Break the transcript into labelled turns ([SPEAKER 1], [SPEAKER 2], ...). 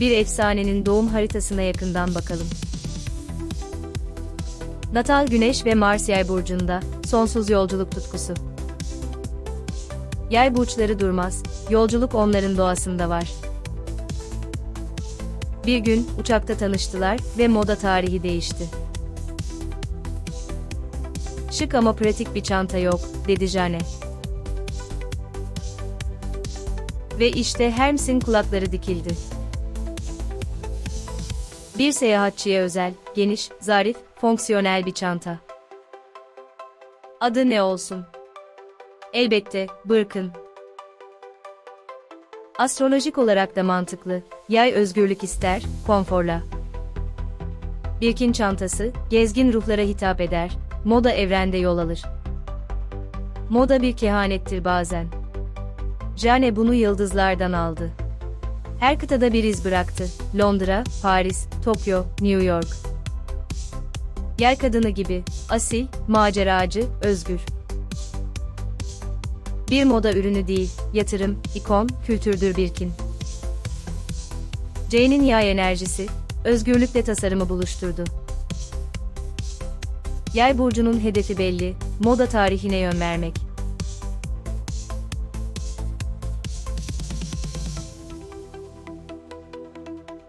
[SPEAKER 1] Bir efsanenin doğum haritasına yakından bakalım. Natal Güneş ve Mars Yay burcunda sonsuz yolculuk tutkusu. Yay burçları durmaz, yolculuk onların doğasında var. Bir gün uçakta tanıştılar ve moda tarihi değişti. Şık ama pratik bir çanta yok, dedi Jane. Ve işte Hermes'in kulakları dikildi. Bir seyahatçiye özel, geniş, zarif, fonksiyonel bir çanta. Adı ne olsun? Elbette, Birkin. Astrolojik olarak da mantıklı, yay özgürlük ister, konforla. Birkin çantası, gezgin ruhlara hitap eder, moda evrende yol alır. Moda bir kehanettir bazen. Jane bunu yıldızlardan aldı. Her kıtada bir iz bıraktı. Londra, Paris, Tokyo, New York. Yer kadını gibi, asil, maceracı, özgür. Bir moda ürünü değil, yatırım, ikon, kültürdür Birkin. Jane'in yay enerjisi, özgürlükle tasarımı buluşturdu. Yay burcunun hedefi belli, moda tarihine yön vermek.